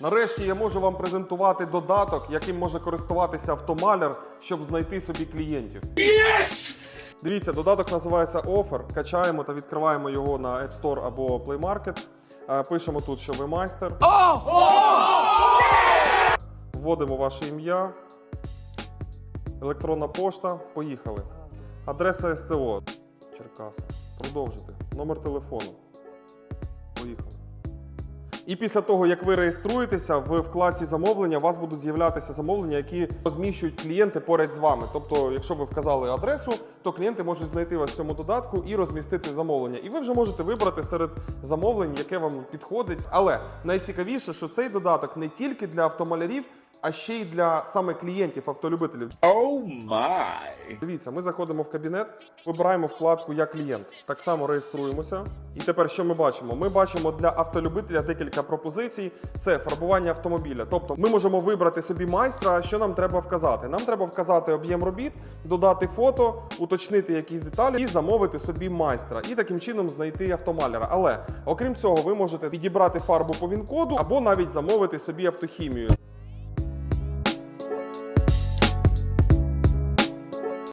Нарешті я можу вам презентувати додаток, яким може користуватися автомаляр, щоб знайти собі клієнтів. Дивіться, додаток називається Offer. Качаємо та відкриваємо його на App Store або Play Market. Е, Пишемо тут, що ви майстер. Вводимо ваше ім'я, електронна пошта. Поїхали. Адреса СТО. Черкаси. Продовжити. Номер телефону. Поїхали. І після того, як ви реєструєтеся, в вкладці замовлення у вас будуть з'являтися замовлення, які розміщують клієнти поряд з вами. Тобто, якщо ви вказали адресу, то клієнти можуть знайти вас в цьому додатку і розмістити замовлення. І ви вже можете вибрати серед замовлень, яке вам підходить. Але найцікавіше, що цей додаток не тільки для автомалярів, а ще й для саме клієнтів, автолюбителів. Oh my. Дивіться, ми заходимо в кабінет, вибираємо вкладку Я клієнт. Так само реєструємося. І тепер що ми бачимо? Ми бачимо для автолюбителя декілька пропозицій. Це фарбування автомобіля. Тобто ми можемо вибрати собі майстра, що нам треба вказати. Нам треба вказати об'єм робіт, додати фото, уточнити якісь деталі і замовити собі майстра. І таким чином знайти автомаляра. Але окрім цього, ви можете підібрати фарбу по він-коду або навіть замовити собі автохімію.